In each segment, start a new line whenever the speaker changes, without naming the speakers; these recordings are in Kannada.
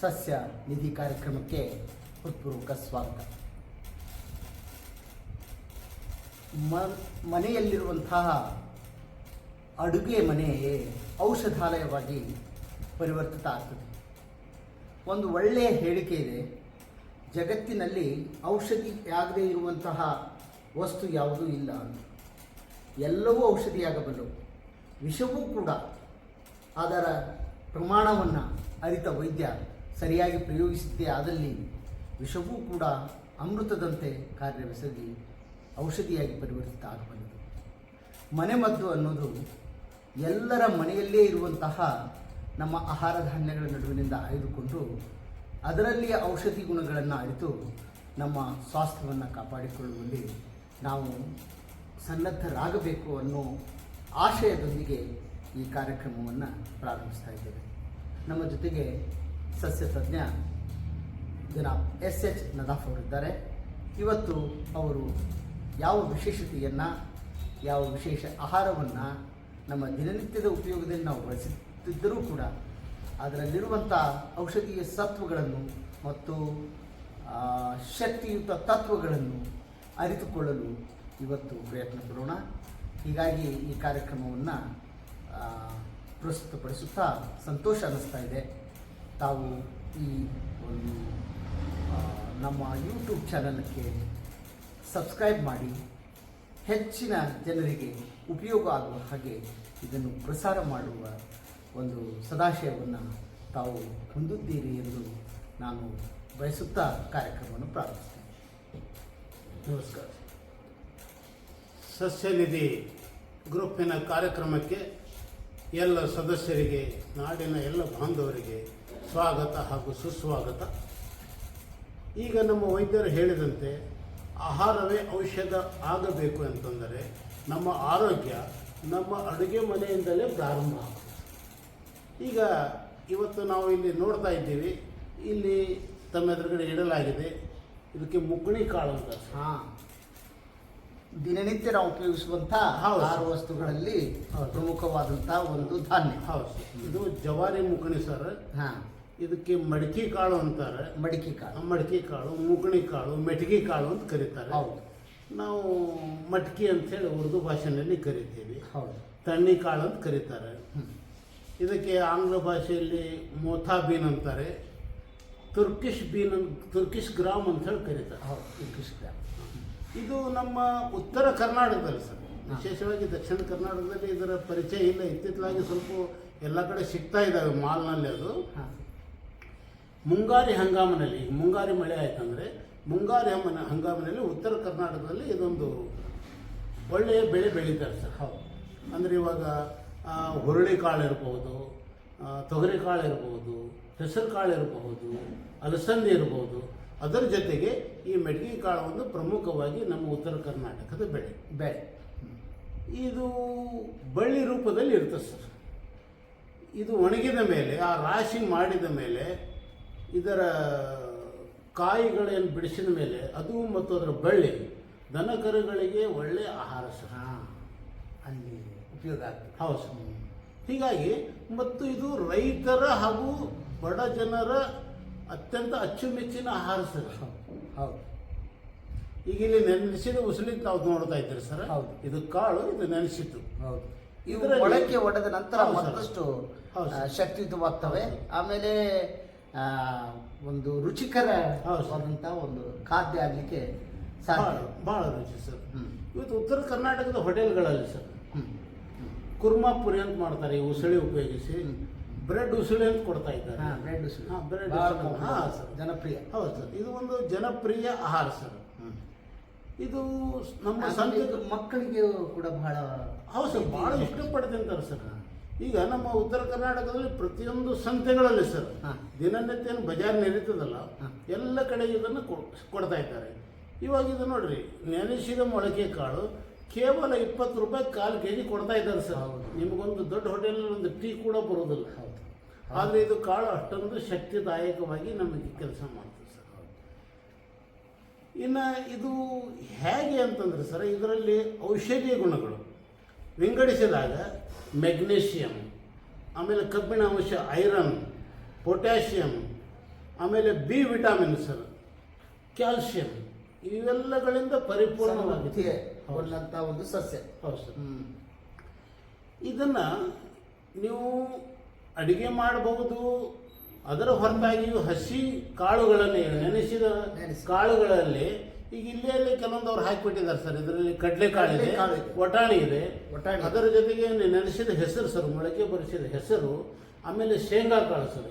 ಸಸ್ಯ ನಿಧಿ ಕಾರ್ಯಕ್ರಮಕ್ಕೆ ಹೃತ್ಪೂರ್ವಕ ಸ್ವಾಗತ. ಮನೆಯಲ್ಲಿರುವಂತಹ ಅಡುಗೆ ಮನೆ ಔಷಧಾಲಯವಾಗಿ ಪರಿವರ್ತಿತ ಆಗ್ತದೆ. ಒಂದು ಒಳ್ಳೆಯ ಹೇಳಿಕೆ ಇದೆ. ಜಗತ್ತಿನಲ್ಲಿ ಔಷಧಿ ಆಗದೇ ಇರುವಂತಹ ವಸ್ತು ಯಾವುದೂ ಇಲ್ಲ ಅಂತ. ಎಲ್ಲವೂ ಔಷಧಿಯಾಗಬಲ್ಲವು ವಿಷವೂ ಕೂಡ ಅದರ ಪ್ರಮಾಣವನ್ನು ಅರಿತ ವೈದ್ಯ ಸರಿಯಾಗಿ ಪ್ರಯೋಗಿಸಿದ್ದೇ ಆದಲ್ಲಿ ವಿಷವೂ ಕೂಡ ಅಮೃತದಂತೆ ಕಾರ್ಯವೆಸಗಿ ಔಷಧಿಯಾಗಿ ಪರಿವರ್ತಿತ ಆಗಬಲ್ಲದು. ಮನೆಮದ್ದು ಅನ್ನೋದು ಎಲ್ಲರ ಮನೆಯಲ್ಲೇ ಇರುವಂತಹ ನಮ್ಮ ಆಹಾರ ಧಾನ್ಯಗಳ ನಡುವಿನಿಂದ ಆಯ್ದುಕೊಂಡು ಅದರಲ್ಲಿಯ ಔಷಧಿ ಗುಣಗಳನ್ನು ಅರಿತು ನಮ್ಮ ಸ್ವಾಸ್ಥ್ಯವನ್ನು ಕಾಪಾಡಿಕೊಳ್ಳುವಲ್ಲಿ ನಾವು ಸನ್ನದ್ಧರಾಗಬೇಕು ಅನ್ನೋ ಆಶಯದೊಂದಿಗೆ ಈ ಕಾರ್ಯಕ್ರಮವನ್ನು ಪ್ರಾರಂಭಿಸ್ತಾ ನಮ್ಮ ಜೊತೆಗೆ ಸಸ್ಯ ತಜ್ಞ ಜನಾಬ್ ಎಸ್ ಎಚ್ ನದಾಫ್ ಅವರಿದ್ದಾರೆ. ಇವತ್ತು ಅವರು ಯಾವ ವಿಶೇಷತೆಯನ್ನು, ಯಾವ ವಿಶೇಷ ಆಹಾರವನ್ನು ನಮ್ಮ ದಿನನಿತ್ಯದ ಉಪಯೋಗದಲ್ಲಿ ನಾವು ಬಳಸುತ್ತಿದ್ದರೂ ಕೂಡ ಅದರಲ್ಲಿರುವಂಥ ಔಷಧೀಯ ಸತ್ವಗಳನ್ನು ಮತ್ತು ಶಕ್ತಿಯುತ ತತ್ವಗಳನ್ನು ಅರಿತುಕೊಳ್ಳಲು ಇವತ್ತು ಪ್ರಯತ್ನ ಪಡೋಣ. ಹೀಗಾಗಿ ಈ ಕಾರ್ಯಕ್ರಮವನ್ನು ಪ್ರಸ್ತುತಪಡಿಸುತ್ತಾ ಸಂತೋಷ ಅನ್ನಿಸ್ತಾ ಇದೆ. ತಾವು ಈ ಒಂದು ನಮ್ಮ ಯೂಟ್ಯೂಬ್ ಚಾನಲ್ಗೆ ಸಬ್ಸ್ಕ್ರೈಬ್ ಮಾಡಿ, ಹೆಚ್ಚಿನ ಜನರಿಗೆ ಉಪಯೋಗ ಆಗುವ ಹಾಗೆ ಇದನ್ನು ಪ್ರಸಾರ ಮಾಡುವ ಒಂದು ಸದಾಶಯವನ್ನು ತಾವು ಹೊಂದಿದ್ದೀರಿ ಎಂದು ನಾನು ಬಯಸುತ್ತಾ ಕಾರ್ಯಕ್ರಮವನ್ನು ಪ್ರಾರಂಭಿಸ್ತೇನೆ
ನಮಸ್ಕಾರ. ಸಸ್ಯನಿಧಿ ಗ್ರೂಪಿನ ಕಾರ್ಯಕ್ರಮಕ್ಕೆ ಎಲ್ಲ ಸದಸ್ಯರಿಗೆ, ನಾಡಿನ ಎಲ್ಲ ಬಾಂಧವರಿಗೆ ಸ್ವಾಗತ ಹಾಗೂ ಸುಸ್ವಾಗತ. ಈಗ ನಮ್ಮ ವೈದ್ಯರು ಹೇಳಿದಂತೆ ಆಹಾರವೇ ಔಷಧ ಆಗಬೇಕು ಅಂತಂದರೆ ನಮ್ಮ ಆರೋಗ್ಯ ನಮ್ಮ ಅಡುಗೆ ಮನೆಯಿಂದಲೇ ಪ್ರಾರಂಭ ಈಗ ಇವತ್ತು ನಾವು ಇಲ್ಲಿ ನೋಡ್ತಾ ಇದ್ದೀವಿ, ಇಲ್ಲಿ ತಮ್ಮ ಎದುರುಗಡೆ ಇಡಲಾಗಿದೆ, ಇದಕ್ಕೆ ಮುಗ್ಗಣಿ ಕಾಳು ಅಂತ.
ಹಾಂ. ದಿನನಿತ್ಯ ನಾವು ಉಪಯೋಗಿಸುವಂಥ
ಹೌದು.
ಆಹಾರ ವಸ್ತುಗಳಲ್ಲಿ
ಹೌದು.
ಪ್ರಮುಖವಾದಂಥ ಒಂದು ಧಾನ್ಯ.
ಹೌದು. ಇದು ಜವಾರಿ ಮುಗಣಿ ಸರ್.
ಹಾಂ.
ಇದಕ್ಕೆ ಮಡಕಿ ಕಾಳು ಅಂತಾರೆ.
ಮಡಿಕೆ ಕಾಳು.
ಮಡಿಕೆ ಕಾಳು ಮುಕಣಿ ಕಾಳು ಮೆಟಗಿ ಕಾಳು ಅಂತ ಕರೀತಾರೆ.
ಹೌದು.
ನಾವು ಮಟ್ಕಿ ಅಂತೇಳಿ ಉರ್ದು ಭಾಷೆಯಲ್ಲಿ ಕರಿತೀವಿ.
ಹೌದು.
ತಣ್ಣಿ ಕಾಳು ಅಂತ ಕರೀತಾರೆ. ಇದಕ್ಕೆ ಆಂಗ್ಲ ಭಾಷೆಯಲ್ಲಿ ಮೋಥಾ ಬೀನ್ ಅಂತಾರೆ. ತುರ್ಕಿಶ್ ಬೀನ್ ಅಂತ ತುರ್ಕಿಶ್ ಗ್ರಾಮ್ ಅಂತ ಹೇಳಿ ಕರೀತಾರೆ.
ಹೌದು ಗ್ರಾಮ್.
ಇದು ನಮ್ಮ ಉತ್ತರ ಕರ್ನಾಟಕದಲ್ಲಿ ಸರ್. ವಿಶೇಷವಾಗಿ ದಕ್ಷಿಣ ಕರ್ನಾಟಕದಲ್ಲಿ ಇದರ ಪರಿಚಯ ಇಲ್ಲ. ಇತ್ತಿತ್ತಲಾಗಿ ಸ್ವಲ್ಪ ಎಲ್ಲ ಕಡೆ ಸಿಗ್ತಾ ಇದ್ದಾವೆ ಮಾಲ್ನಲ್ಲಿ ಅದು. ಮುಂಗಾರಿ ಹಂಗಾಮಿನಲ್ಲಿ ಈಗ ಮುಂಗಾರಿ ಮಳೆ ಆಯ್ತಂದ್ರೆ ಮುಂಗಾರಿ ಹಂಗನ ಹಂಗಾಮಿನಲ್ಲಿ ಉತ್ತರ ಕರ್ನಾಟಕದಲ್ಲಿ ಇದೊಂದು ಒಳ್ಳೆಯ ಬೆಳೆ ಬೆಳೀತಾರೆ ಸರ್.
ಹೌದು.
ಅಂದರೆ ಇವಾಗ ಆ, ಹುರುಳಿ ಕಾಳು ಇರ್ಬೋದು ಆ, ತೊಗರಿ ಕಾಳು ಇರ್ಬೋದು ಹೆಸರು ಕಾಳು ಇರಬಹುದು ಅಲಸಂದಿ ಇರ್ಬೋದು ಅದರ ಜೊತೆಗೆ ಈ ಮಡ್ಗಿ ಕಾಳು ಒಂದು ಪ್ರಮುಖವಾಗಿ ನಮ್ಮ ಉತ್ತರ ಕರ್ನಾಟಕದ ಬೆಳೆ.
ಬೆಳೆ.
ಇದು ಬಳ್ಳಿ ರೂಪದಲ್ಲಿ ಇರ್ತದೆ ಸರ್. ಇದು ಒಣಗಿದ ಮೇಲೆ ಆ ರಾಶಿ ಮಾಡಿದ ಮೇಲೆ ಇದರ ಕಾಯಿಗಳೇನು ಬಿಡಿಸಿದ ಮೇಲೆ ಅದು ಮತ್ತು ಅದರ ಬಳ್ಳಿ ದನ ಕರುಗಳಿಗೆ ಒಳ್ಳೆಯ ಆಹಾರ ಸರ್.
ಹಾಂ ಅಲ್ಲಿ ಉಪಯೋಗ ಆಗ್ತದೆ.
ಹೌದು ಸರ್. ಹೀಗಾಗಿ ಮತ್ತು ಇದು ರೈತರ ಹಾಗೂ ಬಡ ಜನರ ಅತ್ಯಂತ ಅಚ್ಚುಮೆಚ್ಚಿನ ಆಹಾರ ಸರ್
ಹೌದು
ಈಗ ಇಲ್ಲಿ ನೆನೆಸಿದ ಉಸುಳಿದ್ ನಾವು ನೋಡ್ತಾ ಇದ್ದೀರಿ ಸರ್
ಹೌದು.
ಇದು ಕಾಳು ಇದು ನೆನೆಸಿದ್ದು
ಹೌದು ಇವು
ಇದರಲ್ಲಿ-
ಮೊಳಕೆ ಒಡೆದ ನಂತರ
ಹೌದು ಸರ್.
ಮತ್ತಷ್ಟು
ಹೌದು ಸರ್.
ಶಕ್ತಿಯುತವಾಗ್ತವೆ ಆಮೇಲೆ ಆ, ಒಂದು ರುಚಿಕರ
ಹೌದು ಸರ್.
ಒಂದು ಖಾದ್ಯ ಆಗಲಿಕ್ಕೆ ಸಾಧ್ಯ
ಭಾಳ ಭಾಳ ರುಚಿ ಸರ್
ಹ್ಮ್.
ಇವತ್ತು ಉತ್ತರ ಕರ್ನಾಟಕದ ಹೋಟೆಲ್ಗಳಲ್ಲಿ ಸರ್
ಹ್ಮ್.
ಪುರಿ ಅಂತ ಮಾಡ್ತಾರೆ ಈ ಉಸಳಿ ಉಪಯೋಗಿಸಿ
ಹ್ಮ್.
ಬ್ರೆಡ್ ಉಸುಳಿ ಅಂತ ಕೊಡ್ತಾ ಇದ್ದಾರೆ.
ಹಾ, ಬ್ರೆಡ್ ಉಸುಳಿ.
ಹಾಂ ಬ್ರೆಡ್. ಸರ್.
ಜನಪ್ರಿಯ.
ಹೌದು ಸರ್. ಇದು ಒಂದು ಜನಪ್ರಿಯ ಆಹಾರ ಸರ್. ಇದು ನಮ್ಮ ಸಂತ
ಮಕ್ಕಳಿಗೆ ಕೂಡ ಬಹಳ
ಹೌದು ಸರ್. ಭಾಳ ಇಷ್ಟಪಡ್ತಿಂತಾರೆ ಸರ್. ಈಗ ನಮ್ಮ ಉತ್ತರ ಕರ್ನಾಟಕದಲ್ಲಿ ಪ್ರತಿಯೊಂದು ಸಂತೆಗಳಲ್ಲಿ ಸರ್. ದಿನನಿತ್ಯ ಏನು ಬಜಾರ್ ನಡೀತದಲ್ಲ ಎಲ್ಲ ಕಡೆ ಇದನ್ನು ಕೊಡ್ತಾ ಇದ್ದಾರೆ. ಇವಾಗ ಇದು ನೋಡ್ರಿ ನೆನೆಸಿದ ಮೊಳಕೆ ಕಾಳು ಕೇವಲ ಇಪ್ಪತ್ತು ರೂಪಾಯಿ ಕಾಲು ಕೆ ಜಿ ಕೊಡ್ತಾ ಇದ್ದಾರೆ ಸರ್. ನಿಮಗೊಂದು ದೊಡ್ಡ ಹೋಟೆಲ್ನಲ್ಲಿ ಒಂದು ಟೀ ಕೂಡ ಬರೋದಿಲ್ಲ
ಹೌದು.
ಆದರೆ ಇದು ಕಾಳು ಅಷ್ಟೊಂದು ಶಕ್ತಿದಾಯಕವಾಗಿ ನಮಗೆ ಕೆಲಸ ಮಾಡ್ತದೆ ಸರ್. ಇನ್ನು ಇದು ಹೇಗೆ ಅಂತಂದ್ರೆ ಸರ್ ಇದರಲ್ಲಿ ಔಷಧೀಯ ಗುಣಗಳು. ವಿಂಗಡಿಸಿದಾಗ ಮೆಗ್ನೀಷಿಯಂ ಆಮೇಲೆ ಕಬ್ಬಿಣ ಅಂಶ ಐರನ್ ಪೊಟ್ಯಾಷಿಯಂ ಆಮೇಲೆ ಬಿ ವಿಟಾಮಿನ್ ಸರ್ ಕ್ಯಾಲ್ಸಿಯಂ. ಇವೆಲ್ಲಗಳಿಂದ ಪರಿಪೂರ್ಣವಾಗಿದೆ.
ಒಂದಂತ ಒಂದು ಸಸ್ಯ. ಹ್ಮ್.
ಇದನ್ನ ನೀವು ಅಡಿಗೆ ಮಾಡಬಹುದು ಅದರ ಹೊರತಾಗಿಯೂ ಹಸಿ ಕಾಳುಗಳನ್ನು ನೆನೆಸಿದ ಕಾಳುಗಳಲ್ಲಿ ಈಗ ಇಲ್ಲಿ ಅಲ್ಲಿ ಕೆಲವೊಂದು ಅವ್ರು ಹಾಕಿಬಿಟ್ಟಿದ್ದಾರೆ ಸರ್. ಇದರಲ್ಲಿ ಕಡಲೆಕಾಳು
ಕಾಳು ಇದೆ.
ವಟಾಣಿ ಇದೆ. ಅದರ ಜೊತೆಗೆ ನೆನೆಸಿದ ಹೆಸರು ಸರ್ ಮೊಳಕೆ ಬರಿಸಿದ ಹೆಸರು ಆಮೇಲೆ ಶೇಂಗಾ ಕಾಳು ಸರ್.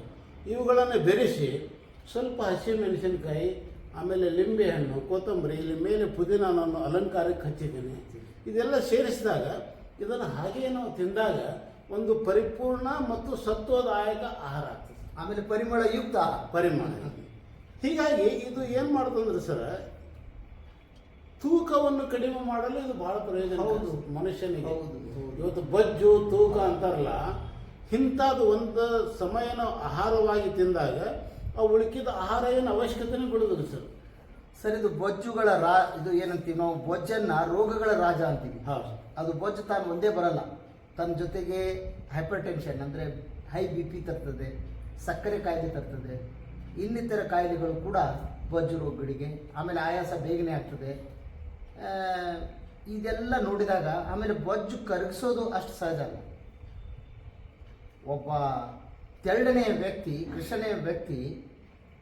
ಇವುಗಳನ್ನು ಬೆರೆಸಿ ಸ್ವಲ್ಪ ಹಸಿ ಮೆಣಸಿನಕಾಯಿ ಆಮೇಲೆ ಲಿಂಬೆ ಹಣ್ಣು ಕೊತ್ತಂಬರಿ ಇಲ್ಲಿ ಮೇಲೆ ಪುದೀನ ನಾನು ಅಲಂಕಾರಕ್ಕೆ ಹಚ್ಚಿದ್ದೀನಿ. ಇದೆಲ್ಲ ಸೇರಿಸಿದಾಗ ಇದನ್ನು ಹಾಗೆಯೇ ನಾವು ತಿಂದಾಗ ಒಂದು ಪರಿಪೂರ್ಣ ಮತ್ತು ಸತ್ವದಾಯಕ ಆಹಾರ ಆಗ್ತದೆ.
ಆಮೇಲೆ ಪರಿಮಳ ಯುಕ್ತ
ಪರಿಮಾಣ ಹೀಗಾಗಿ ಇದು ಏನು ಮಾಡ್ತಂದ್ರೆ ಸರ್ ತೂಕವನ್ನು ಕಡಿಮೆ ಮಾಡಲು ಇದು ಬಹಳ ಪ್ರಯೋಜನ
ಹೌದು.
ಮನುಷ್ಯನಿಗೆ.
ಹೌದು.
ಇವತ್ತು ಬಜ್ಜು ತೂಕ ಅಂತಾರಲ್ಲ ಇಂಥದ್ದು ಒಂದು ಸಮಯನ ಆಹಾರವಾಗಿ ತಿಂದಾಗ ಆ ಉಳಿಕಿದ ಆಹಾರ ಏನು ಅವಶ್ಯಕತೆನೇ ಬಿಡುದಿಲ್ಲ ಸರ್.
ಸರ್ ಇದು ಬೊಜ್ಜುಗಳ ರಾ ಇದು ಏನಂತೀವಿ ನಾವು ಬೊಜ್ಜನ್ನ ರೋಗಗಳ ರಾಜ ಅಂತೀವಿ.
ಹೌದು.
ಅದು ಬೊಜ್ಜು ತಾನು ಒಂದೇ ಬರಲ್ಲ. ತನ್ನ ಜೊತೆಗೆ ಹೈಪರ್ ಟೆನ್ಷನ್ ಅಂದರೆ ಹೈ ಬಿ ಪಿ ತರ್ತದೆ ಸಕ್ಕರೆ ಕಾಯಿಲೆ ತರ್ತದೆ ಇನ್ನಿತರ ಕಾಯಿಲೆಗಳು ಕೂಡ ಬೊಜ್ಜು ರೋಗಗಳಿಗೆ ಆಮೇಲೆ ಆಯಾಸ ಬೇಗನೆ ಆಗ್ತದೆ. ಇದೆಲ್ಲ ನೋಡಿದಾಗ ಆಮೇಲೆ ಬೊಜ್ಜು ಕರಗಿಸೋದು ಅಷ್ಟು ಸಹಜ ಅಲ್ಲ. ಒಬ್ಬ ತೆರಳನೆಯ ವ್ಯಕ್ತಿ ಕೃಷ್ಣನೆಯ ವ್ಯಕ್ತಿ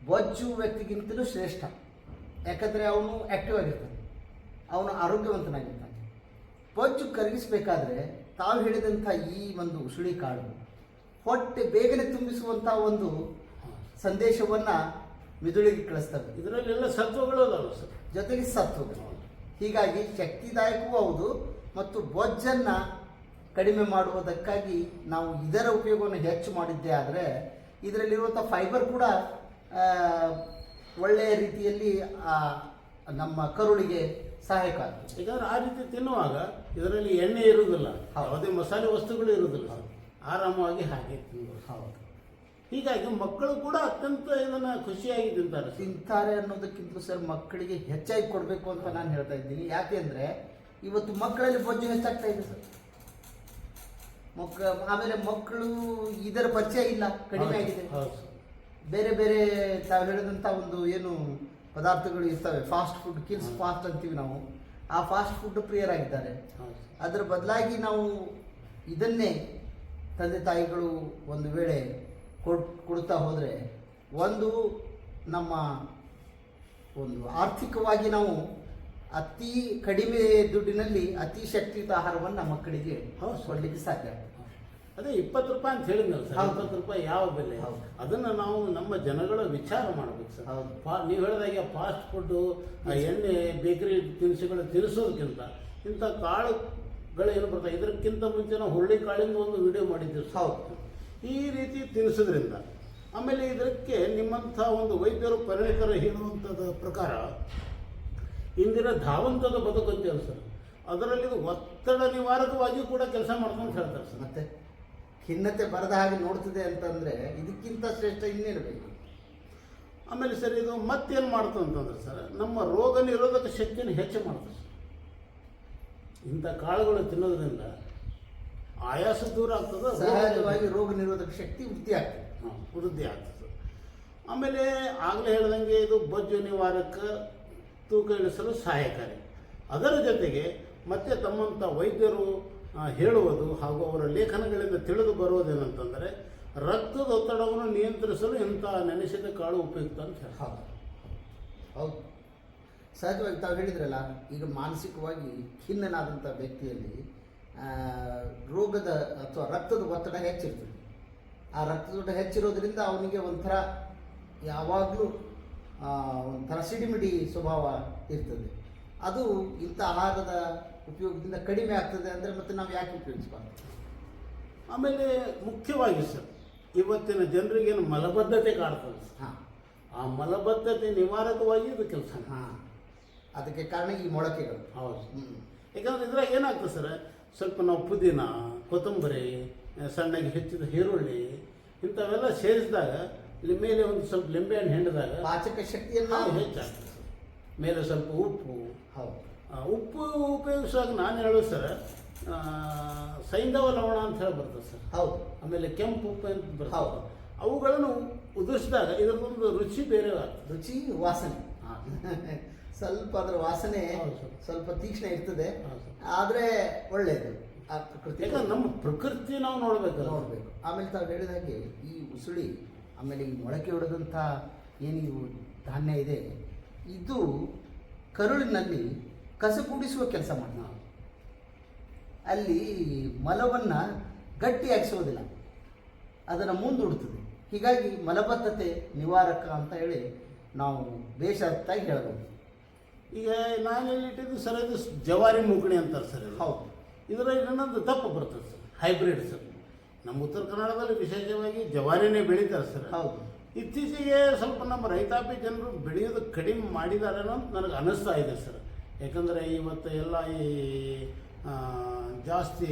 ಬೊಜ್ಜು ವ್ಯಕ್ತಿಗಿಂತಲೂ ಶ್ರೇಷ್ಠ. ಯಾಕಂದರೆ ಅವನು ಆ್ಯಕ್ಟಿವ್ ಆಗಿರ್ತಾನೆ. ಅವನು ಆರೋಗ್ಯವಂತನಾಗಿರ್ತಾನೆ. ಬೊಜ್ಜು ಕರಗಿಸಬೇಕಾದ್ರೆ ತಾವು ಹೇಳಿದಂಥ ಈ ಒಂದು ಉಸುಳಿ ಕಾಳು ಹೊಟ್ಟೆ ಬೇಗನೆ ತುಂಬಿಸುವಂಥ ಒಂದು ಸಂದೇಶವನ್ನು ಮಿದುಳಿಗೆ ಕಳಿಸ್ತವೆ.
ಇದರಲ್ಲೆಲ್ಲ ಸತ್ವಗಳು ಅದಾವ ಸರ್?
ಜೊತೆಗೆ ಸತ್ವಗಳು. ಹೀಗಾಗಿ ಶಕ್ತಿದಾಯಕವೂ ಹೌದು ಮತ್ತು ಬೊಜ್ಜನ್ನು ಕಡಿಮೆ ಮಾಡುವುದಕ್ಕಾಗಿ ನಾವು ಇದರ ಉಪಯೋಗವನ್ನು ಹೆಚ್ಚು ಮಾಡಿದ್ದೇ ಆದರೆ ಇದರಲ್ಲಿರುವಂಥ ಫೈಬರ್ ಕೂಡ ಒಳ್ಳೆಯ ರೀತಿಯಲ್ಲಿ ಆ, ನಮ್ಮ ಕರುಳಿಗೆ ಸಹಾಯಕ ಆಗ್ತದೆ.
ಯಾಕಂದ್ರೆ ಆ ರೀತಿ ತಿನ್ನುವಾಗ ಇದರಲ್ಲಿ ಎಣ್ಣೆ ಇರುವುದಿಲ್ಲ.
ಹೌದು.
ಯಾವುದೇ ಮಸಾಲೆ ವಸ್ತುಗಳು ಇರುವುದಿಲ್ಲ. ಆರಾಮವಾಗಿ ಹಾಗೆ ತಿನ್ಬೋದು.
ಹೌದು.
ಹೀಗಾಗಿ ಮಕ್ಕಳು ಕೂಡ ಅತ್ಯಂತ ಇದನ್ನ ಖುಷಿಯಾಗಿ ತಿಂತಾರೆ.
ತಿಂತಾರೆ ಅನ್ನೋದಕ್ಕಿಂತ ಸರ್ ಮಕ್ಕಳಿಗೆ ಹೆಚ್ಚಾಗಿ ಕೊಡಬೇಕು ಅಂತ ನಾನು ಹೇಳ್ತಾ ಇದ್ದೀನಿ. ಯಾಕೆಂದರೆ ಇವತ್ತು ಮಕ್ಕಳಲ್ಲಿ ಬೊಜ್ಜು ಹೆಚ್ಚಾಗ್ತಾ ಇದೆ ಸರ್? ಮಕ್ಕ ಆಮೇಲೆ ಮಕ್ಕಳು ಇದರ ಪರಿಚಯ ಇಲ್ಲ. ಕಡಿಮೆ ಆಗಿದೆ. ಬೇರೆ ಬೇರೆ ತಾವು ಹೇಳಿದಂಥ ಒಂದು ಏನು ಪದಾರ್ಥಗಳು ಇರ್ತವೆ ಫಾಸ್ಟ್ ಫುಡ್ ಕಿಲ್ಸ್ ಫಾಸ್ಟ್ ಅಂತೀವಿ ನಾವು. ಆ ಫಾಸ್ಟ್ ಫುಡ್ ಪ್ರಿಯರಾಗಿದ್ದಾರೆ. ಅದರ ಬದಲಾಗಿ ನಾವು ಇದನ್ನೇ ತಂದೆ ತಾಯಿಗಳು ಒಂದು ವೇಳೆ ಕೊಡ್ ಕೊಡ್ತಾ ಹೋದರೆ ಒಂದು ನಮ್ಮ ಒಂದು ಆರ್ಥಿಕವಾಗಿ ನಾವು ಅತಿ ಕಡಿಮೆ ದುಡ್ಡಿನಲ್ಲಿ ಅತಿ ಶಕ್ತಿಯುತ ಆಹಾರವನ್ನು ಮಕ್ಕಳಿಗೆ. ಕೊಡಲಿಕ್ಕೆ ಸಾಧ್ಯ ಆಗ್ತದೆ.
ಅದೇ ಇಪ್ಪತ್ತು ರೂಪಾಯಿ ಅಂತ ಹೇಳಿದ್ನಲ್ಲ ಸರ್. ಇಪ್ಪತ್ತು ರೂಪಾಯಿ ಯಾವ ಬೆಲೆ? ಅದನ್ನು ನಾವು ನಮ್ಮ ಜನಗಳ ವಿಚಾರ ಮಾಡಬೇಕು ಸರ್. ಫಾ ನೀವು ಹೇಳಿದಾಗೆ ಫಾಸ್ಟ್ ಫುಡ್ಡು ಎಣ್ಣೆ ಬೇಕರಿ ತಿನಿಸುಗಳು ತಿನ್ನಿಸೋದಕ್ಕಿಂತ ಇಂಥ ಕಾಳುಗಳು ಏನು ಬರ್ತವೆ ಇದಕ್ಕಿಂತ ಮುಂಚೆ ನಾವು ಹುರುಳಿ ಕಾಳಿಂದ ಒಂದು ವಿಡಿಯೋ ಮಾಡಿದ್ದೀವಿ ಸರ್.
ಹೌದು.
ಈ ರೀತಿ ತಿನ್ನಿಸೋದ್ರಿಂದ ಆಮೇಲೆ ಇದಕ್ಕೆ ನಿಮ್ಮಂಥ ಒಂದು ವೈದ್ಯರು ಪರಿಣಿತರು ಹೇಳುವಂಥದ್ದು ಪ್ರಕಾರ ಇಂದಿನ ಧಾವಂತದ ಬದುಕು ಅಂತೇಳಿ ಸರ್ ಅದರಲ್ಲಿ ಒತ್ತಡ ನಿವಾರಕವಾಗಿಯೂ ಕೂಡ ಕೆಲಸ ಮಾಡ್ಕೊಂಡು ಹೇಳ್ತಾರೆ ಸರ್.
ಮತ್ತೆ? ಖಿನ್ನತೆ ಬರದ ಹಾಗೆ ನೋಡ್ತಿದೆ ಅಂತಂದರೆ ಇದಕ್ಕಿಂತ ಶ್ರೇಷ್ಠ ಇನ್ನೇನು ಬೇಕು
ಆಮೇಲೆ ಸರ್ ಇದು ಮತ್ತೇನು ಮಾಡ್ತು ಅಂತಂದ್ರೆ ಸರ್ ನಮ್ಮ ರೋಗ ನಿರೋಧಕ ಶಕ್ತಿಯನ್ನು ಹೆಚ್ಚು ಮಾಡ್ತದೆ ಸರ್. ಇಂಥ ಕಾಳುಗಳು ತಿನ್ನೋದ್ರಿಂದ ಆಯಾಸ ದೂರ ಆಗ್ತದೆ
ಸಹಜವಾಗಿ ರೋಗ ನಿರೋಧಕ ಶಕ್ತಿ ವೃದ್ಧಿ ಆಗ್ತದೆ.
ವೃದ್ಧಿ ಆಗ್ತದೆ ಆಮೇಲೆ ಆಗಲೇ ಹೇಳ್ದಂಗೆ ಇದು ಬೊಜ್ಜು ನಿವಾರಕ್ಕೆ ತೂಕ ಇಳಿಸಲು ಸಹಾಯಕಾರಿ. ಅದರ ಜೊತೆಗೆ ಮತ್ತೆ ತಮ್ಮಂಥ ವೈದ್ಯರು ಹೇಳುವುದು ಹಾಗೂ ಅವರ ಲೇಖನಗಳಿಂದ ತಿಳಿದು ಬರುವುದೇನಂತಂದರೆ, ರಕ್ತದ ಒತ್ತಡವನ್ನು ನಿಯಂತ್ರಿಸಲು ಇಂಥ ನೆನೆಸಿದ ಕಾಳು ಉಪಯುಕ್ತ ಅಂತ ಹೇಳಿ.
ಹೌದು. ಹೌದು. ಸಹಜವಾಗಿ ತಾವು ಹೇಳಿದ್ರಲ್ಲ, ಈಗ ಮಾನಸಿಕವಾಗಿ ಖಿನ್ನನಾದಂಥ ವ್ಯಕ್ತಿಯಲ್ಲಿ ರೋಗದ ಅಥವಾ ರಕ್ತದ ಒತ್ತಡ ಹೆಚ್ಚಿರ್ತದೆ. ಆ ರಕ್ತದ ಒತ್ತಡ ಹೆಚ್ಚಿರೋದ್ರಿಂದ ಅವನಿಗೆ ಒಂಥರ ಯಾವಾಗಲೂ ಒಂಥರ ಸಿಡಿಮಿಡಿ ಸ್ವಭಾವ ಇರ್ತದೆ. ಅದು ಇಂಥ ಆಹಾರದ ಉಪಯೋಗದಿಂದ ಕಡಿಮೆ ಆಗ್ತದೆ ಅಂದರೆ ಮತ್ತೆ ನಾವು ಯಾಕೆ ಉಪಯೋಗಿಸ್ಬಾರ್ದು?
ಆಮೇಲೆ ಮುಖ್ಯವಾಗಿ ಸರ್ ಇವತ್ತಿನ ಜನರಿಗೇನು ಮಲಬದ್ಧತೆ ಕಾಡ್ತದೆ.
ಹಾಂ.
ಆ ಮಲಬದ್ಧತೆ ನಿವಾರಕವಾಗಿ ಇದು ಕೆಲಸ
ಹಾಂ. ಅದಕ್ಕೆ ಕಾರಣ ಈ ಮೊಳಕೆಗಳು.
ಹೌದು.
ಹ್ಞೂ
ಯಾಕಂದ್ರೆ ಇದ್ರಾಗ ಏನಾಗ್ತದೆ ಸರ್ ಸ್ವಲ್ಪ ನಾವು ಪುದೀನ ಕೊತ್ತಂಬರಿ ಸಣ್ಣಗೆ ಹೆಚ್ಚಿದ ಈರುಳ್ಳಿ ಇಂಥವೆಲ್ಲ ಸೇರಿಸಿದಾಗ ಇಲ್ಲಿ ಮೇಲೆ ಒಂದು ಸ್ವಲ್ಪ ಲಿಂಬೆ ಹಣ್ಣು ಹಿಂಡಿದಾಗ
ಪಾಚಕ ಶಕ್ತಿಯನ್ನು
ಹೆಚ್ಚಾಗ್ತದೆ ಮೇಲೆ ಸ್ವಲ್ಪ ಉಪ್ಪು
ಹೌದು.
ಉಪ್ಪು ಉಪಯೋಗಿಸುವಾಗ ನಾನು ಹೇಳೋದು ಸರ್ ಸೈಂಧವ ಲವಣ ಅಂತ ಹೇಳಿ ಬರ್ತದೆ ಸರ್.
ಹೌದು.
ಆಮೇಲೆ ಕೆಂಪು ಉಪ್ಪು ಅಂತ ಬರ್ತದೆ.
ಹೌದು.
ಅವುಗಳನ್ನು ಉದುರಿಸಿದಾಗ ಇದರದೊಂದು ರುಚಿ ಬೇರೆ ಆಗ್ತದೆ
ರುಚಿ ವಾಸನೆ. ಸ್ವಲ್ಪ ಅದರ ವಾಸನೆ ಸ್ವಲ್ಪ ತೀಕ್ಷ್ಣ ಇರ್ತದೆ. ಆದರೆ ಒಳ್ಳೆಯದು ಆ ಪ್ರಕೃತಿ
ಯಾಕಂದ್ರೆ ನಮ್ಮ ಪ್ರಕೃತಿ ನಾವು ನೋಡಬೇಕು
ನೋಡಬೇಕು. ಆಮೇಲೆ ತಾವು ಹೇಳಿದ ಹಾಗೆ ಈ ಉಸುಳಿ ಆಮೇಲೆ ಈ ಮೊಳಕೆ ಹೊಡೆದಂಥ ಏನು ಧಾನ್ಯ ಇದೆ ಇದು ಕರುಳಿನಲ್ಲಿ ಕಸಗೂಡಿಸುವ ಕೆಲಸ ಮಾಡಿ
ನಾವು.
ಅಲ್ಲಿ ಮಲವನ್ನು ಗಟ್ಟಿಯಾಗಿಸೋದಿಲ್ಲ. ಅದನ್ನು ಮುಂದೂಡುತ್ತದೆ ಹೀಗಾಗಿ ಮಲಬದ್ಧತೆ ನಿವಾರಕ ಅಂತ ಹೇಳಿ ನಾವು ಬೇಷತ್ತಾಗಿ ಹೇಳ್ಬೋದು
ಈಗ ನಾನು ಇಟ್ಟಿದ್ದು ಸರ್ ಇದು ಜವಾರಿ ಮೂಕಣಿ ಅಂತಾರೆ ಸರ್
ಹೌದು.
ಇದರಲ್ಲಿ ಇನ್ನೊಂದು ದಪ್ಪ ಬರ್ತದೆ ಸರ್ ಹೈಬ್ರಿಡ್ ಸರ್. ನಮ್ಮ ಉತ್ತರ ಕನ್ನಡದಲ್ಲಿ ವಿಶೇಷವಾಗಿ ಜವಾರಿನೇ ಬೆಳೀತಾರೆ ಸರ್.
ಹೌದು.
ಇತ್ತೀಚೆಗೆ ಸ್ವಲ್ಪ ನಮ್ಮ ರೈತಾಪಿ ಜನರು ಬೆಳೆಯೋದು ಕಡಿಮೆ ಮಾಡಿದ್ದಾರೆ ಅಂತ ನನಗೆ ಅನ್ನಿಸ್ತಾ ಇದೆ ಸರ್. ಯಾಕಂದರೆ ಇವತ್ತು ಎಲ್ಲ ಈ ಜಾಸ್ತಿ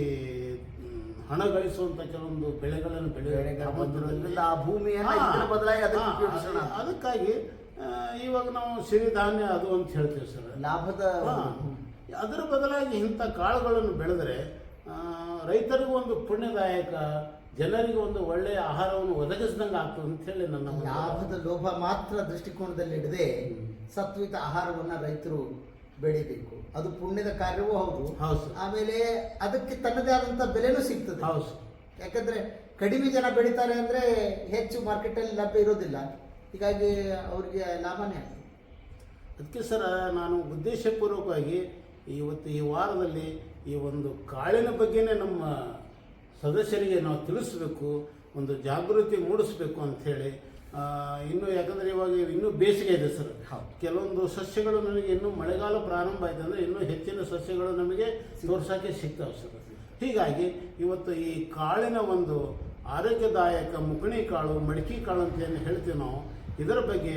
ಹಣ ಗಳಿಸುವಂಥ ಕೆಲವೊಂದು ಬೆಳೆಗಳನ್ನು
ಆ ಭೂಮಿಯನ್ನು ಬದಲಾಗಿ
ಅದಕ್ಕಾಗಿ ಇವಾಗ ನಾವು ಸಿರಿಧಾನ್ಯ ಅದು ಅಂತ ಹೇಳ್ತೀವಿ ಸರ್.
ಲಾಭದ
ಅದರ ಬದಲಾಗಿ ಇಂಥ ಕಾಳುಗಳನ್ನು ಬೆಳೆದರೆ ರೈತರಿಗೂ ಒಂದು ಪುಣ್ಯದಾಯಕ ಜನರಿಗೆ ಒಂದು ಒಳ್ಳೆಯ ಆಹಾರವನ್ನು ಒದಗಿಸಿದಂಗೆ ಆಗ್ತದೆ ಅಂತ ಹೇಳಿ ನನ್ನ
ಲಾಭದ ಲೋಭ ಮಾತ್ರ ದೃಷ್ಟಿಕೋನದಲ್ಲಿ ಇಡದೆ ಸತ್ವಿತ ಆಹಾರವನ್ನು ರೈತರು ಬೆಳಿಬೇಕು. ಅದು ಪುಣ್ಯದ ಕಾರ್ಯವೂ ಹೌದು.
ಹೌದು.
ಆಮೇಲೆ ಅದಕ್ಕೆ ತನ್ನದೇ ಆದಂಥ ಬೆಲೆನೂ ಸಿಗ್ತದೆ.
ಹೌದು.
ಯಾಕಂದ್ರೆ ಕಡಿಮೆ ಜನ ಬೆಳಿತಾರೆ ಅಂದ್ರೆ ಹೆಚ್ಚು ಮಾರ್ಕೆಟಲ್ಲಿ ಲಭ್ಯ ಇರೋದಿಲ್ಲ. ಹೀಗಾಗಿ ಅವರಿಗೆ ಲಾಭನೇ ಆಗ್ತದೆ
ಅದಕ್ಕೆ ಸರ್ ನಾನು ಉದ್ದೇಶಪೂರ್ವಕವಾಗಿ ಇವತ್ತು ಈ ವಾರದಲ್ಲಿ ಈ ಒಂದು ಕಾಳಿನ ಬಗ್ಗೆನೇ ನಮ್ಮ ಸದಸ್ಯರಿಗೆ ನಾವು ತಿಳಿಸ್ಬೇಕು ಒಂದು ಜಾಗೃತಿ ಮೂಡಿಸ್ಬೇಕು ಅಂಥೇಳಿ ಇನ್ನು ಯಾಕಂದರೆ ಇವಾಗ ಇನ್ನೂ ಬೇಸಿಗೆ ಇದೆ ಸರ್. ಕೆಲವೊಂದು ಸಸ್ಯಗಳು ನಮಗೆ ಇನ್ನೂ ಮಳೆಗಾಲ ಪ್ರಾರಂಭ ಆಯ್ತು ಅಂದರೆ ಇನ್ನೂ ಹೆಚ್ಚಿನ ಸಸ್ಯಗಳು ನಮಗೆ ತೋರ್ಸೋಕ್ಕೆ ಸಿಗ್ತಾವೆ ಸರ್. ಹೀಗಾಗಿ ಇವತ್ತು ಈ ಕಾಳಿನ ಒಂದು ಆರೋಗ್ಯದಾಯಕ ಮುಕಣಿ ಕಾಳು ಮಡಿಕೆ ಕಾಳು ಅಂತ ಏನು ಹೇಳ್ತೀವಿ ನಾವು. ಇದರ ಬಗ್ಗೆ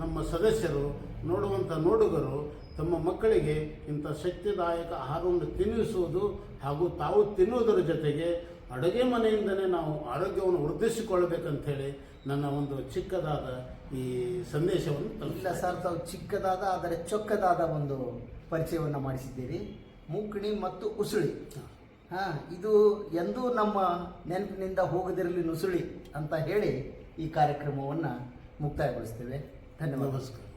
ನಮ್ಮ ಸದಸ್ಯರು ನೋಡುವಂಥ ನೋಡುಗರು ತಮ್ಮ ಮಕ್ಕಳಿಗೆ ಇಂಥ ಶಕ್ತಿದಾಯಕ ಆಹಾರವನ್ನು ತಿನ್ನಿಸುವುದು ಹಾಗೂ ತಾವು ತಿನ್ನುವುದರ ಜೊತೆಗೆ ಅಡುಗೆ ಮನೆಯಿಂದಲೇ ನಾವು ಆರೋಗ್ಯವನ್ನು ವೃದ್ಧಿಸಿಕೊಳ್ಳಬೇಕಂತೇಳಿ ನನ್ನ ಒಂದು ಚಿಕ್ಕದಾದ ಈ ಸಂದೇಶವನ್ನು
ಇಲ್ಲ ಸರ್ ತಾವು ಚಿಕ್ಕದಾದ ಆದರೆ ಚೊಕ್ಕದಾದ ಒಂದು ಪರಿಚಯವನ್ನು ಮಾಡಿಸಿದ್ದೀರಿ. ಮೂಕಣಿ ಮತ್ತು ಉಸುಳಿ. ಹಾಂ. ಇದು ಎಂದೂ ನಮ್ಮ ನೆನಪಿನಿಂದ ಹೋಗದಿರಲಿ ನುಸುಳಿ ಅಂತ ಹೇಳಿ ಈ ಕಾರ್ಯಕ್ರಮವನ್ನು ಮುಕ್ತಾಯಗೊಳಿಸ್ತೇವೆ. ಧನ್ಯವಾದ
ನಮಸ್ಕಾರ.